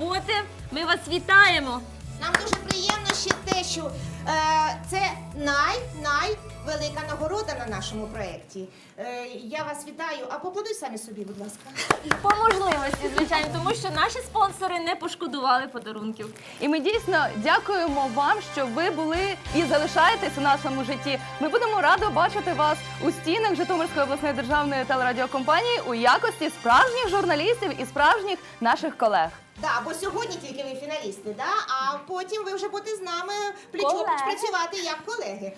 роботи. Ми вас вітаємо. Нам дуже приємно ще те, що е, це най-най велика нагорода на нашому проєкті. Е, я вас вітаю, а поаплодуй самі собі, будь ласка. І по можливості, звичайно, тому що наші спонсори не пошкодували подарунків. І ми дійсно дякуємо вам, що ви були і залишаєтесь у нашому житті. Ми будемо радо бачити вас у стінах Житомирської обласної державної телерадіокомпанії у якості справжніх журналістів і справжніх наших колег. Да, бо сьогодні тільки ви фіналісти, да? а потім ви вже будете з нами Колеги. працювати як колеги.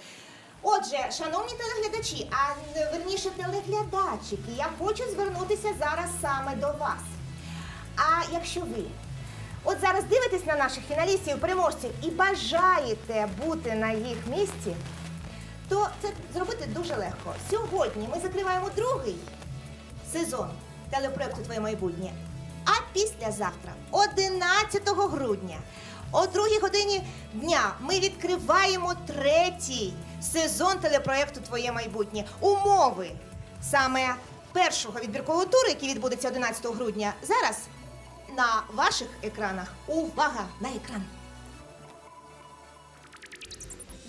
Отже, шановні телеглядачі, а е, верніше телеглядачики, я хочу звернутися зараз саме до вас. А якщо ви от зараз дивитесь на наших фіналістів, переможців і бажаєте бути на їх місці, то це зробити дуже легко. Сьогодні ми закриваємо другий сезон телепроекту Твоє майбутнє. А післязавтра, 11 грудня, о 2 годині дня, ми відкриваємо третій сезон телепроекту Твоє майбутнє. Умови саме першого відбіркового туру, який відбудеться 11 грудня, зараз на ваших екранах. Увага на екран!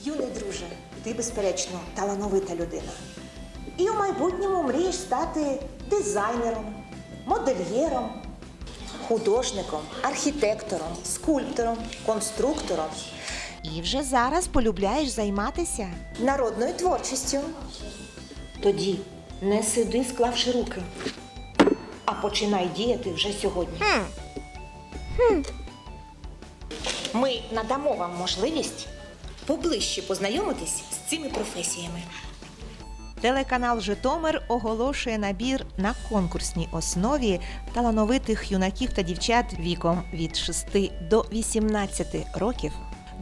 Юний друже, ти, безперечно, талановита людина. І у майбутньому мрієш стати дизайнером, модельєром, художником, архітектором, скульптором, конструктором. І вже зараз полюбляєш займатися народною творчістю. Тоді не сиди, склавши руки, а починай діяти вже сьогодні. Ми надамо вам можливість поближче познайомитись з цими професіями. Телеканал Житомир оголошує набір на конкурсній основі талановитих юнаків та дівчат віком від 6 до 18 років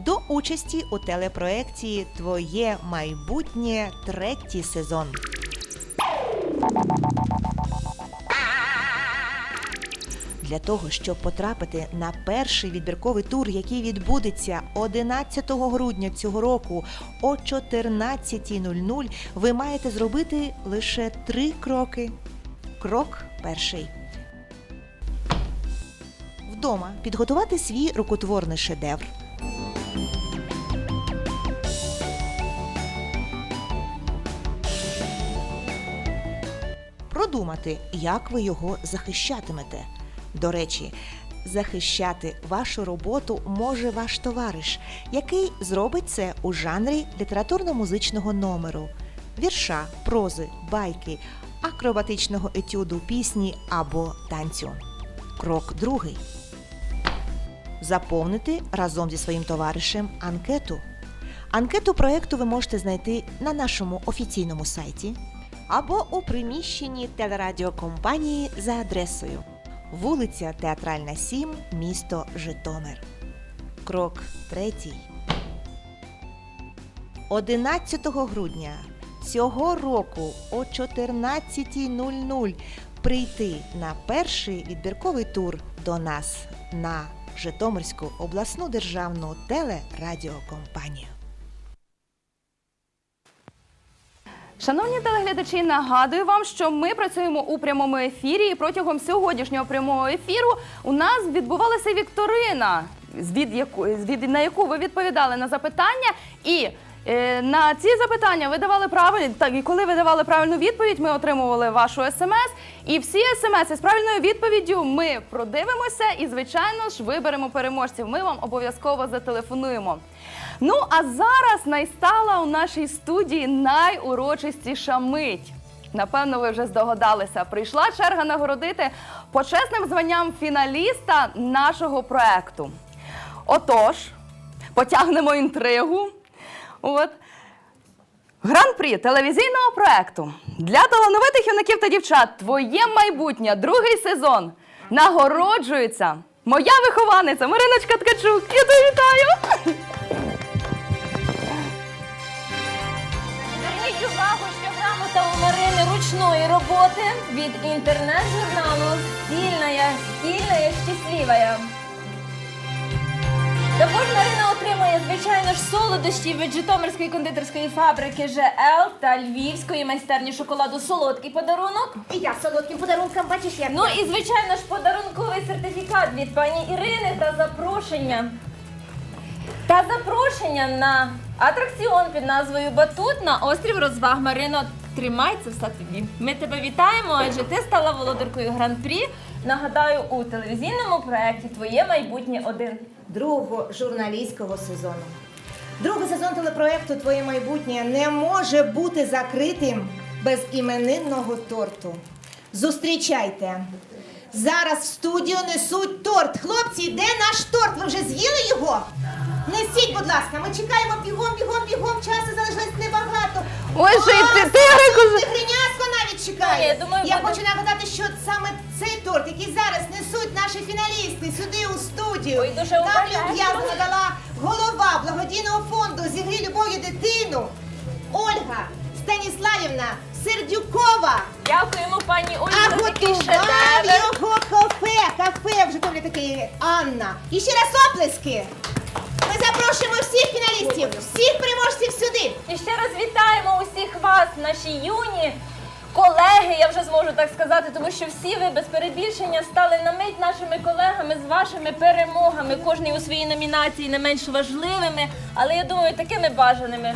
до участі у телепроекції Твоє майбутнє третій сезон. Для того, щоб потрапити на перший відбірковий тур, який відбудеться 11 грудня цього року о 14.00, ви маєте зробити лише три кроки. Крок перший. Вдома підготувати свій рукотворний шедевр. Продумати, як ви його захищатимете. До речі, захищати вашу роботу може ваш товариш, який зробить це у жанрі літературно-музичного номеру, вірша, прози, байки, акробатичного етюду, пісні або танцю. Крок другий. Заповнити разом зі своїм товаришем анкету. Анкету проєкту ви можете знайти на нашому офіційному сайті або у приміщенні телерадіокомпанії за адресою вулиця Театральна 7, місто Житомир. Крок третій. 11 грудня цього року о 14.00 прийти на перший відбірковий тур до нас на Житомирську обласну державну телерадіокомпанію. Шановні телеглядачі, нагадую вам, що ми працюємо у прямому ефірі. І протягом сьогоднішнього прямого ефіру у нас відбувалася вікторина, від яку, від, на яку ви відповідали на запитання. І е, на ці запитання ви давали правильні. Так, і коли ви давали правильну відповідь, ми отримували вашу смс. І всі смс з правильною відповіддю ми продивимося і, звичайно ж, виберемо переможців. Ми вам обов'язково зателефонуємо. Ну а зараз найстала у нашій студії найурочистіша мить. Напевно, ви вже здогадалися. Прийшла черга нагородити почесним званням фіналіста нашого проекту. Отож, потягнемо інтригу. От. Гран-прі телевізійного проекту для талановитих юнаків та дівчат Твоє майбутнє, другий сезон. Нагороджується моя вихованиця Мариночка Ткачук. Я тебе вітаю! Зверніть увагу, що грамота у Марини ручної роботи від інтернет-журналу «Стільная, стільная, щасливая». Також Марина отримує звичайно ж, солодощі від Житомирської кондитерської фабрики ЖЛ та Львівської майстерні шоколаду солодкий подарунок. І я солодким подарунком бачиш, як Ну і звичайно ж подарунковий сертифікат від пані Ірини та запрошення. Та запрошення на атракціон під назвою Батут на острів розваг Марино. Тримай це все тобі. Ми тебе вітаємо, адже ти стала володаркою гран-прі. Нагадаю, у телевізійному проєкті Твоє майбутнє один. Другого журналістського сезону. Другий сезон телепроекту Твоє майбутнє не може бути закритим без іменинного торту. Зустрічайте! Зараз в студію несуть торт. Хлопці, де наш торт? Ви вже з'їли його? Несіть, будь ласка, ми чекаємо бігом, бігом, бігом. Часу залишилось небагато. Ой, же й О, ти- чекає. Я думаю, Я буде- хочу нагадати, що саме цей торт, який зараз несуть наші фіналісти сюди у студію. Ой, дуже Нам обережно. люб'язно надала голова благодійного фонду Зігрі любов'ю дитину Ольга Станіславівна Сердюкова. Дякуємо, пані Ольга, А за такий готував шедевр. його кафе. Кафе в Житомирі таке Анна. І ще раз оплески. Ми запрошуємо всіх фіналістів, всіх переможців сюди. І ще раз вітаємо усіх вас, наші юні колеги, я вже зможу так сказати, тому що всі ви без перебільшення стали на мить нашими колегами з вашими перемогами, кожний у своїй номінації не менш важливими, але я думаю, такими бажаними.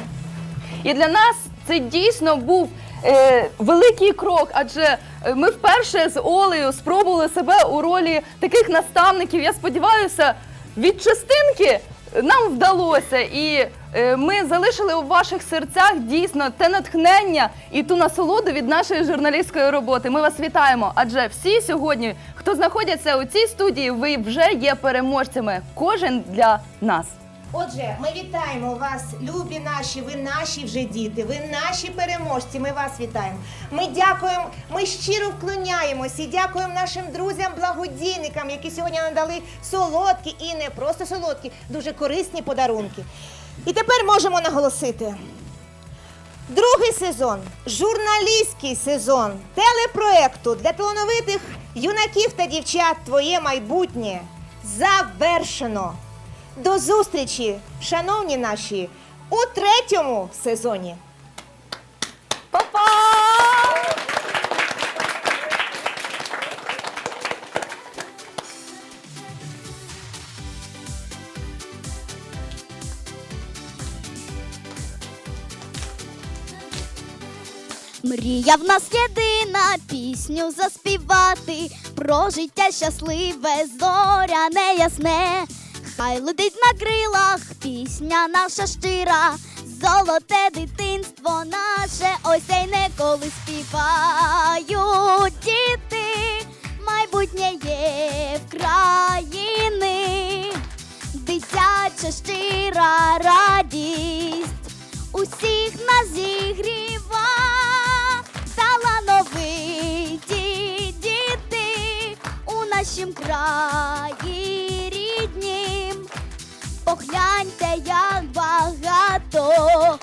І для нас це дійсно був е, великий крок, адже е, ми вперше з Олею спробували себе у ролі таких наставників. Я сподіваюся, від частинки нам вдалося, і ми залишили у ваших серцях дійсно те натхнення і ту насолоду від нашої журналістської роботи. Ми вас вітаємо, адже всі сьогодні, хто знаходяться у цій студії, ви вже є переможцями. Кожен для нас. Отже, ми вітаємо вас, любі наші, ви наші вже діти, ви наші переможці. Ми вас вітаємо. Ми дякуємо, ми щиро вклоняємось і дякуємо нашим друзям-благодійникам, які сьогодні надали солодкі і не просто солодкі, дуже корисні подарунки. І тепер можемо наголосити. Другий сезон, журналістський сезон телепроекту для талановитих юнаків та дівчат Твоє майбутнє завершено. До зустрічі, шановні наші, у третьому сезоні. Мрія в нас єдина пісню заспівати. Про життя щасливе, зоряне ясне. Хай летить на крилах пісня наша щира, золоте дитинство наше, ось не коли співають діти, майбутнє є в країни, дитяча щира радість. Усіх нас зігріва, нашім краї ріднім. Погляньте, як багато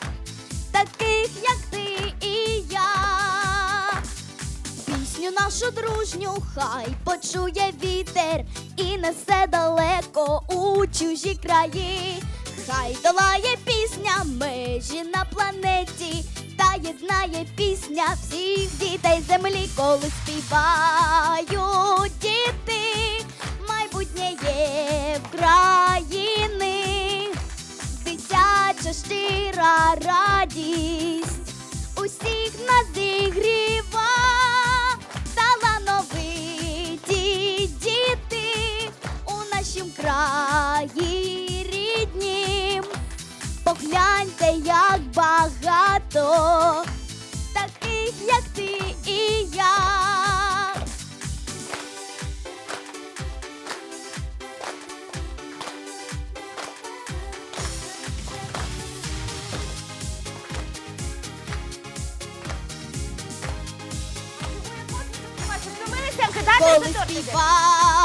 таких, як ти і я. Пісню нашу дружню хай почує вітер і несе далеко у чужі краї. Хай долає пісня межі на планеті, та єднає пісня всіх дітей землі, коли співають діти, майбутнє є в країни, дитяча щира радість. Усіх нас зігріва, Коли співають